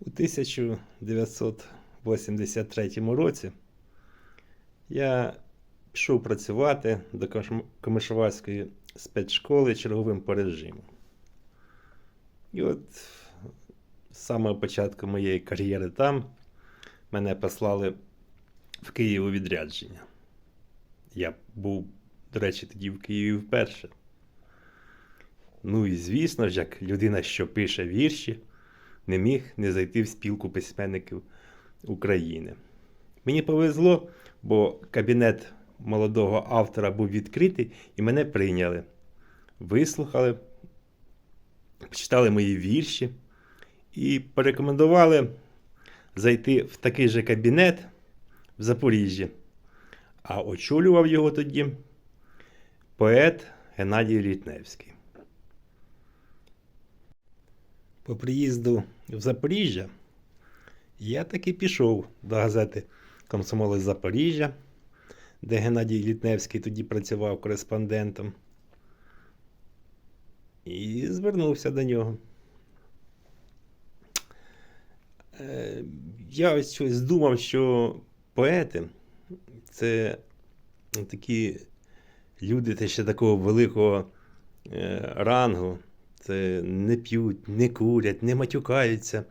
У 1983 році я пішов працювати до Комишувацької спецшколи черговим по режиму. І от з самого початку моєї кар'єри там мене послали в Київ у відрядження. Я був, до речі, тоді в Києві вперше. Ну і звісно ж, як людина, що пише вірші, не міг не зайти в спілку письменників України. Мені повезло, бо кабінет молодого автора був відкритий і мене прийняли. Вислухали, почитали мої вірші і порекомендували зайти в такий же кабінет в Запоріжжі. А очолював його тоді поет Геннадій Рітневський. По приїзду в Запоріжжя я таки пішов до газети Комсомолець Запоріжжя, де Геннадій Літневський тоді працював кореспондентом. І звернувся до нього. Е, Я ось щось думав, що поети це такі люди те ще такого великого е, рангу. Не п'ють, не курять, не матюкаються,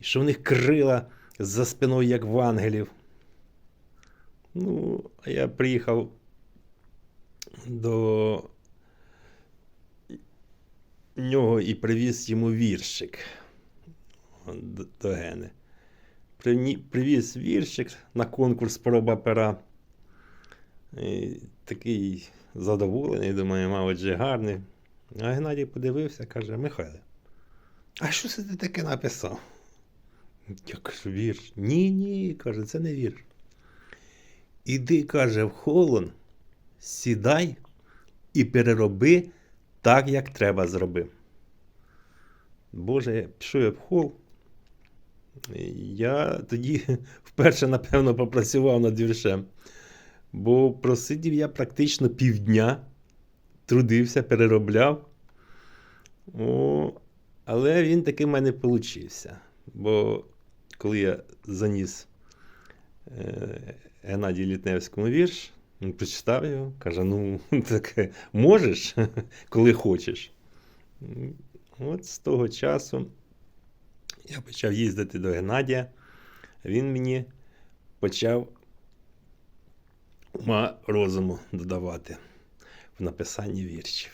і що в них крила за спиною, як в ангелів. Ну, а я приїхав до нього і привіз йому віршик до, Гени. Привіз віршик на конкурс проба пера. І такий задоволений, думаю, мабуть, гарний. А Геннадій подивився, каже: Михайле, а що це ти таке написав? Я кажу, вірш. Ні, ні, каже, це не вірш. Іди, каже, в холон, сідай і перероби так, як треба зроби. Боже, пішов я в хол. Я тоді вперше, напевно, попрацював над віршем. Бо просидів я практично півдня, трудився, переробляв. О, але він таки в мене получився. Бо коли я заніс е, Геннадію Літневському вірш, він прочитав його, каже: ну, таке, можеш, коли хочеш. От з того часу я почав їздити до Геннадія. Він мені почав ума розуму додавати в написанні віршів.